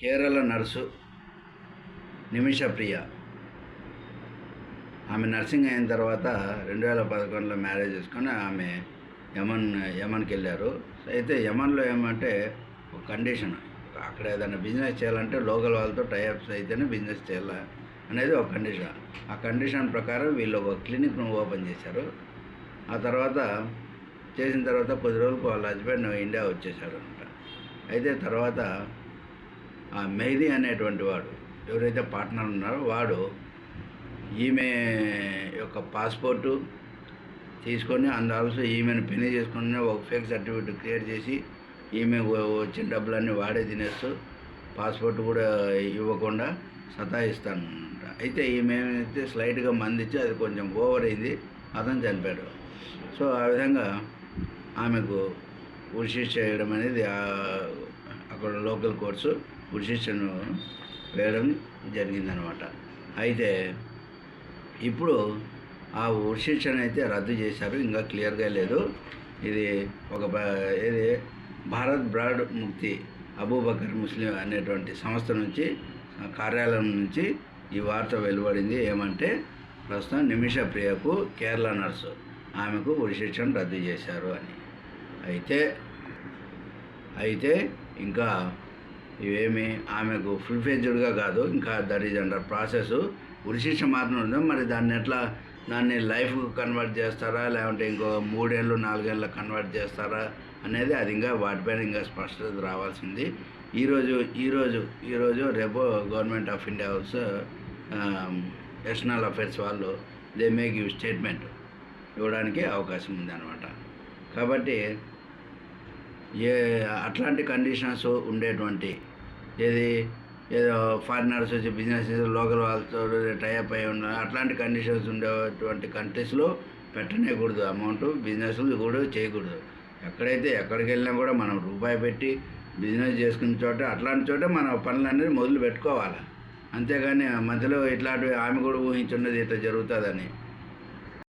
Kerala nurse Nimishapriya ఆమె nursing అయిన తర్వాత రెండు వేల పదకొండులో మ్యారేజ్ చేసుకొని ఆమె యమన్ యమన్కి వెళ్ళారు. అయితే యమన్లో ఏమంటే ఒక కండిషన్ అక్కడ ఏదైనా బిజినెస్ చేయాలంటే లోకల్ వాళ్ళతో టైఅప్స్ అయితేనే బిజినెస్ చేయాలా అనేది ఒక కండిషన్. ఆ కండిషన్ ప్రకారం వీళ్ళు ఒక క్లినిక్ను ఓపెన్ చేశారు. ఆ తర్వాత చేసిన తర్వాత కొద్ది రోజులకు వాళ్ళ హస్బెండ్ ఇండియా వచ్చేసారు అనమాట. అయితే తర్వాత ఆ మేరీ అనేటువంటి వాడు ఎవరైతే పార్ట్నర్ ఉన్నారో వాడు ఈమె యొక్క పాస్పోర్టు తీసుకొని అండ్ ఆల్సో ఈమెను పెళ్ళి చేసుకుని ఒక ఫేక్ సర్టిఫికేట్ క్రియేట్ చేసి ఈమె వచ్చిన డబ్బులన్నీ వాడే తినేస్తూ పాస్పోర్ట్ కూడా ఇవ్వకుండా సతాయిస్తాను అయితే ఈమె అయితే స్లైట్గా మందిచ్చి అది కొంచెం ఓవర్ అయింది అతను చనిపోయాడు. సో ఆ విధంగా ఆమెకు కృషి చేయడం అనేది అక్కడ లోకల్ కోర్సు ఉరిశిక్షను వేయడం జరిగిందనమాట. అయితే ఇప్పుడు ఆ ఉరిశిక్షను అయితే రద్దు చేశారు. ఇంకా క్లియర్గా లేదు. ఇది ఒక ఇది భారత్ బ్రాడ్ ముక్తి అబూబకర్ ముస్లిం అనేటువంటి సంస్థ నుంచి కార్యాలయం నుంచి ఈ వార్త వెలువడింది. ఏమంటే ప్రస్తుతం నిమిష ప్రియకు కేరళ నర్సు ఆమెకు ఉరిశిక్షను రద్దు చేశారు అని. అయితే అయితే ఇంకా ఇవేమి ఆమెకు ఫుల్ ఫేజ్డ్గా కాదు ఇంకా దట్ ఈజ్ అండర్ ప్రాసెస్ ఉరిశిక్ష మాత్రం ఉంది? మరి దాన్ని ఎట్లా దాన్ని లైఫ్ కన్వర్ట్ చేస్తారా? లేకుంటే ఇంకో మూడేళ్ళు నాలుగేళ్ళు కన్వర్ట్ చేస్తారా? అనేది అది ఇంకా వాటిపైన ఇంకా స్పష్టత రావాల్సింది. ఈరోజు ఈరోజు ఈరోజు రేపు government of India house external affairs వాళ్ళు దే మేక్ యూ స్టేట్మెంట్ ఇవ్వడానికి అవకాశం ఉంది అనమాట కాబట్టి ఏ అట్లాంటి కండిషన్స్ ఉండేటువంటి? ఏది? ఏదో ఫారినర్స్ వచ్చి బిజినెస్ లోకల్ వాళ్ళతో టైఅప్ అయి ఉన్న అట్లాంటి కండిషన్స్ ఉండేటువంటి కంట్రీస్లో పెట్టనేకూడదు అమౌంట్ బిజినెస్లు కూడా చేయకూడదు. ఎక్కడైతే ఎక్కడికి వెళ్ళినా కూడా మనం రూపాయి పెట్టి బిజినెస్ చేసుకున్న చోట అట్లాంటి చోట మన పనులన్నీ మొదలు పెట్టుకోవాలి అంతేగాని మధ్యలో ఇట్లాంటివి ఆమె కూడా ఊహించున్నది ఇట్లా జరుగుతుందని.